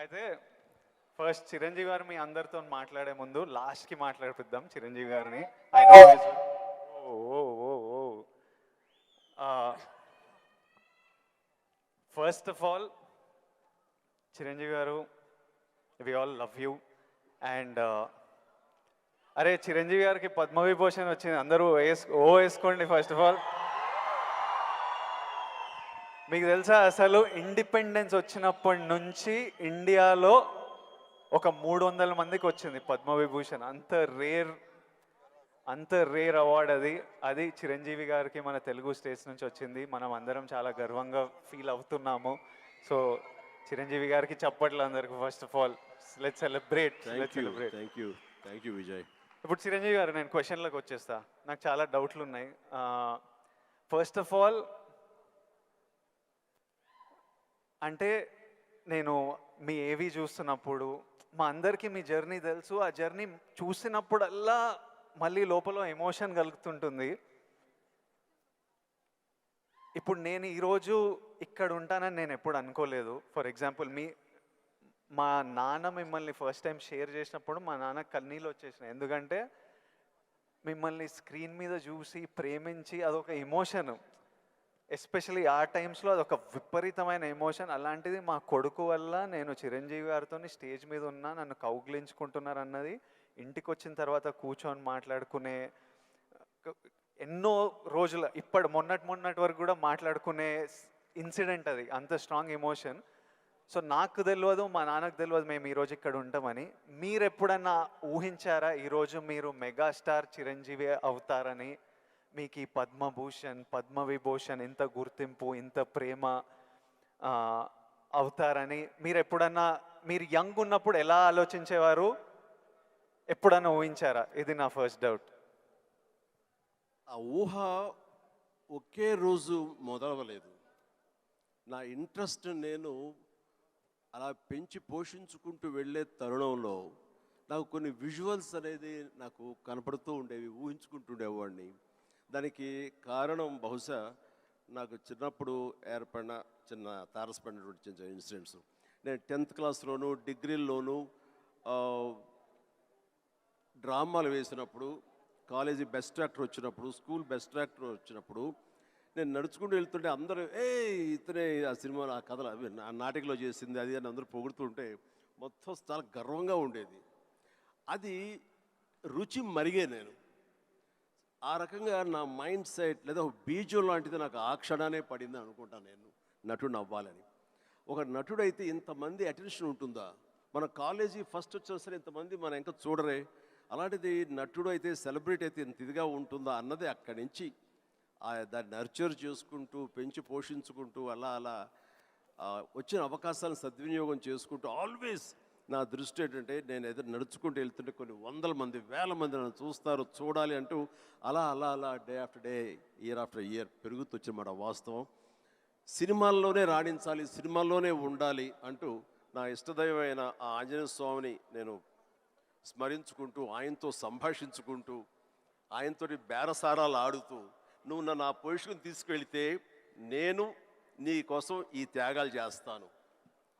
అయితే ఫస్ట్ చిరంజీవి గారు మీ అందరితో మాట్లాడే ముందు లాస్ట్కి మాట్లాడిపిద్దాం చిరంజీవి గారిని. Oh oh first of all Chiranjeevi garu we all love you and అరే చిరంజీవి గారికి పద్మవిభూషణ్ వచ్చింది. అందరూ వేసు ఓ వేసుకోండి ఫస్ట్ ఆఫ్ ఆల్ మీకు తెలుసా? అసలు ఇండిపెండెన్స్ వచ్చినప్పటి నుంచి ఇండియాలో ఒక మూడు వందల మందికి వచ్చింది పద్మవిభూషణ్. అంత రేర్ అంత రేర్ అవార్డ్ అది. అది చిరంజీవి గారికి మన తెలుగు స్టేట్స్ నుంచి వచ్చింది. మనం అందరం చాలా గర్వంగా ఫీల్ అవుతున్నాము. సో చిరంజీవి గారికి చప్పట్లు అందరికి first of all let celebrate thank let you celebrate thank you thank you Vijay ఇప్పుడు చిరంజీవి గారు నేను క్వశ్చన్లకు వచ్చేస్తా. నాకు చాలా డౌట్లు ఉన్నాయి ఫస్ట్ ఆఫ్ ఆల్ అంటే నేను మీ ఏవి చూస్తున్నప్పుడు మా అందరికీ మీ జర్నీ తెలుసు. ఆ జర్నీ చూసినప్పుడల్లా మళ్ళీ లోపల ఎమోషన్ కలుగుతుంటుంది. ఇప్పుడు నేను ఈరోజు ఇక్కడ ఉంటానని నేను ఎప్పుడు అనుకోలేదు. ఫర్ ఎగ్జాంపుల్ మీ మా నాన్న మిమ్మల్ని ఫస్ట్ టైం షేర్ చేసినప్పుడు మా నాన్న కన్నీళ్ళు వచ్చేసినాయి. ఎందుకంటే మిమ్మల్ని స్క్రీన్ మీద చూసి ప్రేమించి అదొక ఎమోషన్. ఎస్పెషలీ ఆ టైమ్స్లో అది ఒక విపరీతమైన ఎమోషన్. అలాంటిది మా కొడుకు వల్ల నేను చిరంజీవి గారితో స్టేజ్ మీద ఉన్నా నన్ను కౌగిలించుకుంటున్నారు అన్నది ఇంటికి వచ్చిన తర్వాత కూర్చొని మాట్లాడుకునే ఎన్నో రోజుల ఇప్పటి మొన్నటి మొన్నటి వరకు కూడా మాట్లాడుకునే ఇన్సిడెంట్ అది అంత స్ట్రాంగ్ ఎమోషన్. సో నాకు తెలియదు మా నాన్నకు తెలియదు మేము ఈరోజు ఇక్కడ ఉంటామని. మీరు ఎప్పుడన్నా ఊహించారా ఈరోజు మీరు మెగాస్టార్ చిరంజీవి అవుతారని? మీకు ఈ పద్మభూషణ్ పద్మవిభూషణ్ ఇంత గుర్తింపు ఇంత ప్రేమ అవుతారని మీరు ఎప్పుడన్నా మీరు యంగ్ ఉన్నప్పుడు ఎలా ఆలోచించేవారు? ఎప్పుడన్నా ఊహించారా? ఇది నా ఫస్ట్ డౌట్. ఆ ఊహ ఒకే రోజు మొదలవలేదు. నా ఇంట్రెస్ట్ నేను అలా పెంచి పోషించుకుంటూ వెళ్ళే తరుణంలో నాకు కొన్ని విజువల్స్ అనేది నాకు కనపడుతూ ఉండేవి ఊహించుకుంటుండేవాడిని దానికి కారణం బహుశా నాకు చిన్నప్పుడు ఏర్పడిన చిన్న తారసపడినటువంటి చిన్న ఇన్సిడెంట్స్. నేను టెన్త్ క్లాస్లోను డిగ్రీల్లోనూ డ్రామాలు వేసినప్పుడు కాలేజీ బెస్ట్ యాక్టర్ వచ్చినప్పుడు స్కూల్ బెస్ట్ యాక్టర్ వచ్చినప్పుడు నేను నడుచుకుంటూ వెళ్తుంటే అందరూ ఏ ఇతనే ఆ సినిమాలో ఆ కథలు అవి నా నాటికలో చేసింది అది అని అందరూ పొగుడుతుంటే మొత్తం చాలా గర్వంగా ఉండేది. అది రుచి మరిగే నేను. ఆ రకంగా నా మైండ్ సెట్ లేదా ఒక బీజం లాంటిది నాకు ఆ క్షణానే పడింది అనుకుంటాను నేను నటుడు అవ్వాలని ఒక నటుడైతే ఇంతమంది అటెన్షన్ ఉంటుందా? మన కాలేజీ ఫస్ట్ వచ్చిన సరే ఇంతమంది మన ఇంకా చూడరే. అలాంటిది నటుడు అయితే సెలబ్రిటీ అయితే ఇంత ఇదిగా ఉంటుందా అన్నది అక్కడి నుంచి ఆ దాన్ని నర్చర్ చేసుకుంటూ పెంచి పోషించుకుంటూ అలా అలా వచ్చిన అవకాశాలను సద్వినియోగం చేసుకుంటూ ఆల్వేస్ నా దృష్టి ఏంటంటే నేను ఏదో నడుచుకుంటూ వెళ్తుంటే కొన్ని వందల మంది వేల మంది నన్ను చూస్తారు చూడాలి అంటూ అలా అలా అలా day after day year after year పెరుగుతూ వచ్చినమాట వాస్తవం. సినిమాల్లోనే రాణించాలి సినిమాల్లోనే ఉండాలి అంటూ నా ఇష్టదైవమైన ఆ ఆంజనేయ స్వామిని నేను స్మరించుకుంటూ ఆయనతో సంభాషించుకుంటూ ఆయనతోటి బేరసారాలు ఆడుతూ నువ్వు నన్ను ఆ పొజిషన్ తీసుకెళ్తే నేను నీ కోసం ఈ త్యాగాలు చేస్తాను.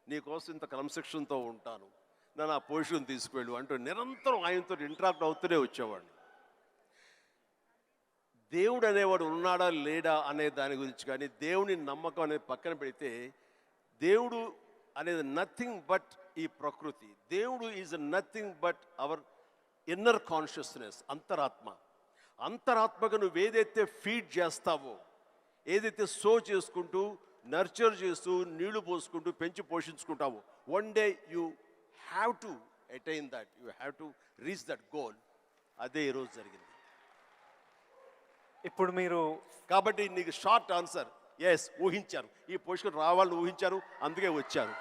నీ కోసం ఇంత క్రమశిక్షణతో ఉంటాను. నన్ను ఆ పొజిషన్ తీసుకువెళ్ళు అంటూ నిరంతరం ఆయనతో ఇంటరాక్ట్ అవుతూనే వచ్చేవాడిని. దేవుడు అనేవాడు ఉన్నాడా లేడా అనే దాని గురించి కానీ దేవుని నమ్మకం అనేది పక్కన పెడితే దేవుడు అనేది నథింగ్ బట్ ఈ ప్రకృతి. దేవుడు is nothing but our inner consciousness అంతరాత్మ. అంతరాత్మకు నువ్వు ఏదైతే ఫీడ్ చేస్తావో ఏదైతే సో చేసుకుంటూ నర్చర్ చేస్తూ నీళ్ళు పోసుకుంటూ పెంచి పోషించుకుంటావో one day you have to attain that you have to reach that goal అదే ఈరోజు జరిగింది. ఇప్పుడు మీరు కాబట్టి నీకు షార్ట్ ఆన్సర్ ఎస్ ఊహించారు ఈ పొజిషన్ రావాలని ఊహించారు అందుకే వచ్చారు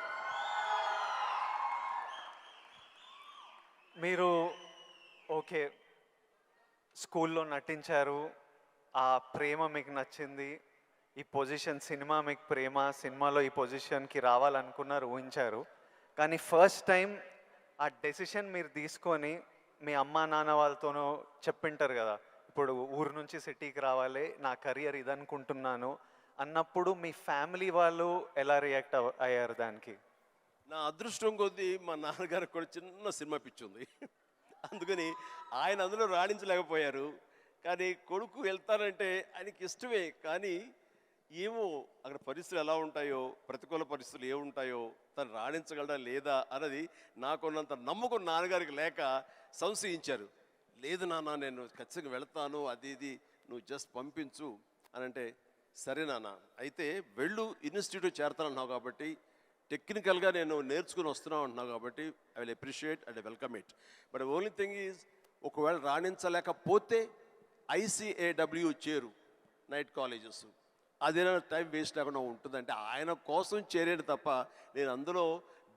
మీరు ఓకే స్కూల్లో నటించారు ఆ ప్రేమ మీకు నచ్చింది ఈ పొజిషన్ సినిమా మీకు ప్రేమ సినిమాలో ఈ పొజిషన్కి రావాలనుకున్నారు ఊహించారు. కానీ ఫస్ట్ టైం ఆ డెసిషన్ మీరు తీసుకొని మీ అమ్మ నాన్న వాళ్ళతోనో చెప్పింటారు కదా ఇప్పుడు ఊరు నుంచి సిటీకి రావాలి నా కెరియర్ ఇదనుకుంటున్నాను అన్నప్పుడు మీ ఫ్యామిలీ వాళ్ళు ఎలా రియాక్ట్ అయ్యారు దానికి? నా అదృష్టం కొద్దీ మా నాన్నగారికి కూడా చిన్న సినిమా పిచ్చింది అందుకని ఆయన అందులో రాణించలేకపోయారు. కానీ కొడుకు వెళ్తానంటే ఆయనకి ఇష్టమే కానీ ఏమో అక్కడ పరిస్థితులు ఎలా ఉంటాయో ప్రతికూల పరిస్థితులు ఏముంటాయో తను రాణించగలడా లేదా అన్నది నాకున్నంత నమ్మకం నాన్నగారికి లేక సంశయించారు. లేదు నాన్న నేను ఖచ్చితంగా వెళ్తాను అది ఇది నువ్వు జస్ట్ పంపించు అని అంటే సరే నాన్న అయితే వెళ్ళు ఇన్స్టిట్యూట్ చేరతానన్నావు కాబట్టి టెక్నికల్గా నేను నేర్చుకుని వస్తున్నావు అంటున్నావు కాబట్టి I will appreciate and welcome it but only thing is ఒకవేళ రాణించలేకపోతే ఐసీఏడబ్ల్యూ చేరు నైట్ కాలేజెస్ అదేనా టైం వేస్ట్ లేకుండా ఉంటుందంటే ఆయన కోసం చేరేది తప్ప నేను అందులో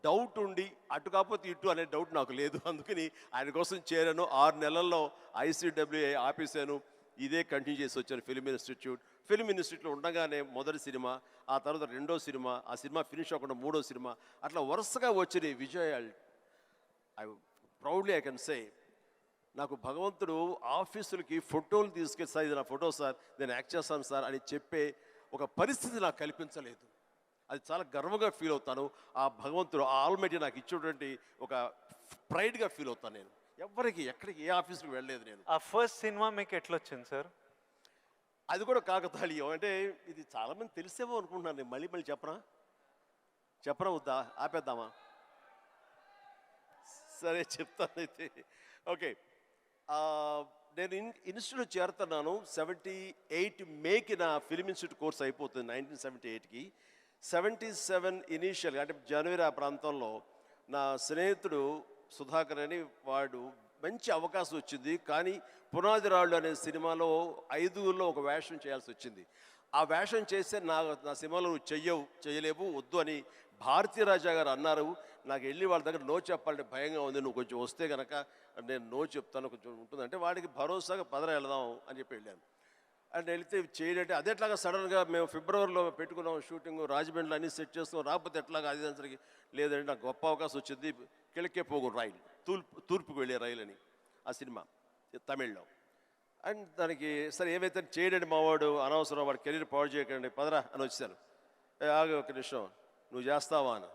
డౌట్ ఉండి అటు కాకపోతే ఇటు అనే డౌట్ నాకు లేదు. అందుకని ఆయన కోసం చేరాను. ఆరు నెలల్లో ఐసీడబ్ల్యూఏ ఆపేసాను ఇదే కంటిన్యూ చేసి వచ్చాను ఫిలిం ఇన్స్టిట్యూట్. ఫిలిం ఇన్స్టిట్యూట్లో ఉండగానే మొదటి సినిమా ఆ తర్వాత రెండో సినిమా ఆ సినిమా ఫినిష్ అవ్వకుండా మూడో సినిమా అట్లా వరుసగా వచ్చినాయి విజయాలు I proudly I can say నాకు భగవంతుడు ఆఫీసులకి ఫోటోలు తీసుకెళ్ళి సార్ ఇది నా ఫోటో సార్ నేను యాక్ట్ చేస్తాను సార్ అని చెప్పే ఒక పరిస్థితి నాకు కల్పించలేదు. అది చాలా గర్వంగా ఫీల్ అవుతాను. ఆ భగవంతుడు ఆ ఆల్మెటీ నాకు ఇచ్చేటువంటి ఒక ప్రైడ్గా ఫీల్ అవుతాను నేను. ఎవరికి ఎక్కడికి ఏ ఆఫీస్కి వెళ్ళలేదు నేను. ఆ ఫస్ట్ సినిమా మీకు ఎట్లా వచ్చింది సార్? అది కూడా కాకతాళీయం. అంటే ఇది చాలామంది తెలిసేమో అనుకుంటున్నాను నేను. మళ్ళీ మళ్ళీ చెప్పనా? చెప్పరా వద్దా? ఆపేద్దామా? సరే చెప్తాను అయితే. ఓకే. నేను ఇన్ ఇన్స్టిట్యూట్ చేరుతున్నాను. సెవెంటీ ఎయిట్ మేకి నా ఫిలిం ఇన్స్టిట్యూట్ కోర్స్ అయిపోతుంది నైన్టీన్ సెవెంటీ ఎయిట్కి. సెవెంటీ సెవెన్ ఇనీషియల్ అంటే జనవరి ఆ ప్రాంతంలో నా స్నేహితుడు సుధాకర్ అని వాడు మంచి అవకాశం వచ్చింది. కానీ పునాది రాళ్ళు అనే సినిమాలో ఐదుగురిలో ఒక వేషం చేయాల్సి వచ్చింది. ఆ వేషం చేస్తే నా నా సినిమాలో నువ్వు చెయ్యవు చేయలేవు వద్దు అని భారతీ రాజా గారు అన్నారు. నాకు వెళ్ళి వాళ్ళ దగ్గర నో చెప్పాలంటే భయంగా ఉంది నువ్వు కొంచెం వస్తే కనుక నేను నో చెప్తాను కొంచెం ఉంటుందంటే వాడికి భరోసాగా పదర వెళదాం అని చెప్పి వెళ్ళాను. అండ్ వెళితే చేయడంటే అదే ఎట్లాగా సడన్గా మేము ఫిబ్రవరిలో పెట్టుకున్నాం షూటింగ్ రాజమండ్రిలో అన్ని సెట్ చేస్తాం రాకపోతే ఎట్లాగా అది దానికి లేదంటే నాకు గొప్ప అవకాశం వచ్చింది. కిழకే పోగు రైలు తూర్పు తూర్పుకు వెళ్ళే రైలు అని ఆ సినిమా తమిళ్ళో. అండ్ దానికి సరే ఏమైతే చేయడండి మావాడు అనవసరం వాడు కెరీర్ పాడు చేయకండి పదరా అని వచ్చాను ఏ ఒక నిమిషం నువ్వు చేస్తావా అని.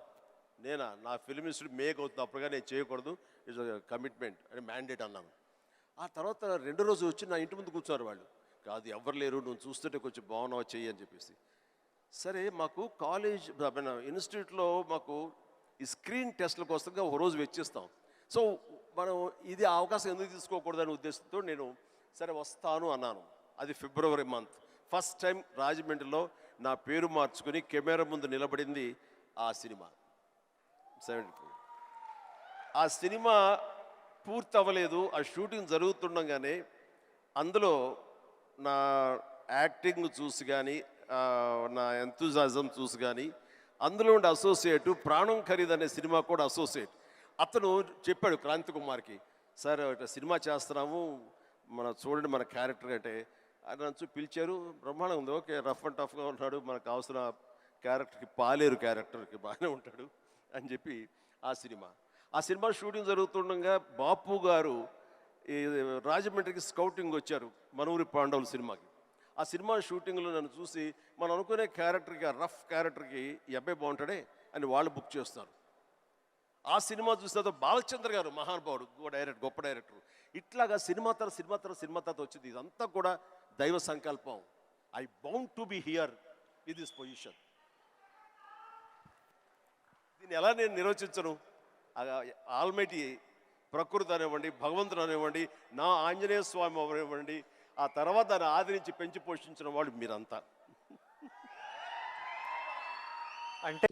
నేనా? నా ఫిల్మ్ ఇన్స్టిట్యూట్ మేక్ అవుతుంది. అప్పుడుగా నేను చేయకూడదు. ఇట్స్ కమిట్మెంట్ అని మ్యాండేట్ అన్నాను. ఆ తర్వాత రెండు రోజు వచ్చి నా ఇంటి ముందు కూర్చున్నారు వాళ్ళు. కాదు ఎవరు లేరు. నువ్వు చూస్తుంటే కొంచెం బాగున్నావు చెయ్యి అని చెప్పేసి. సరే మాకు కాలేజ్ ఇన్స్టిట్యూట్లో మాకు ఈ స్క్రీన్ టెస్ట్ల కోసంగా ఒక రోజు వెచ్చిస్తాం. సో మనం ఇది అవకాశం ఎందుకు తీసుకోకూడదనే ఉద్దేశంతో నేను సరే వస్తాను అన్నాను. అది ఫిబ్రవరి మంత్ ఫస్ట్ టైం రాజమండ్రిలో నా పేరు మార్చుకుని కెమెరా ముందు నిలబడింది ఆ సినిమా. సెవెంటీ ఆ సినిమా పూర్తి అవ్వలేదు ఆ షూటింగ్ జరుగుతుండగానే అందులో నా యాక్టింగ్ చూసి కానీ నా ఎంతూజాజం చూసి కానీ అందులో ఉండే అసోసియేట్ ప్రాణం ఖరీదు అనే సినిమా కూడా అసోసియేట్ అతను చెప్పాడు క్రాంతి కుమార్కి సార్ ఇట్లా సినిమా చేస్తున్నాము మన చూడండి మన క్యారెక్టర్ అంటే. ఆయన నన్ను పిలిచారు బ్రహ్మాండంగా ఉంది ఓకే రఫ్ అండ్ టఫ్గా ఉన్నాడు మనకు కావాల్సిన క్యారెక్టర్కి పాలేరు క్యారెక్టర్కి బాగానే ఉంటాడు. అని చెప్పి ఆ సినిమా. ఆ సినిమా షూటింగ్ జరుగుతుండగా బాపు గారు ఈ రాజమండ్రికి స్కౌటింగ్ వచ్చారు మనూరి పాండవుల సినిమాకి. ఆ సినిమా షూటింగ్లో నన్ను చూసి మనం అనుకునే క్యారెక్టర్కి ఆ రఫ్ క్యారెక్టర్కి ఈ అబ్బాయి బాగుంటాడే అని వాళ్ళు బుక్ చేస్తారు. ఆ సినిమా చూసిన బాలచంద్ర గారు మహానుభావుడు గొప్ప డైరెక్టర్ గొప్ప డైరెక్టర్ ఇట్లాగా సినిమా తర్వాత సినిమా తర్వాత సినిమా తర్వాత వచ్చింది. ఇదంతా కూడా దైవ సంకల్పం. I bound to be here with this position దీన్ని ఎలా నేను నిర్వచించను? ఆల్మైటీ ప్రకృతి అనివ్వండి భగవంతుడు అనివ్వండి నా ఆంజనేయ స్వామి అవనివ్వండి ఆ తర్వాత దాన్ని ఆదరించి పెంచి పోషించిన వాళ్ళు మీరంతా. అంటే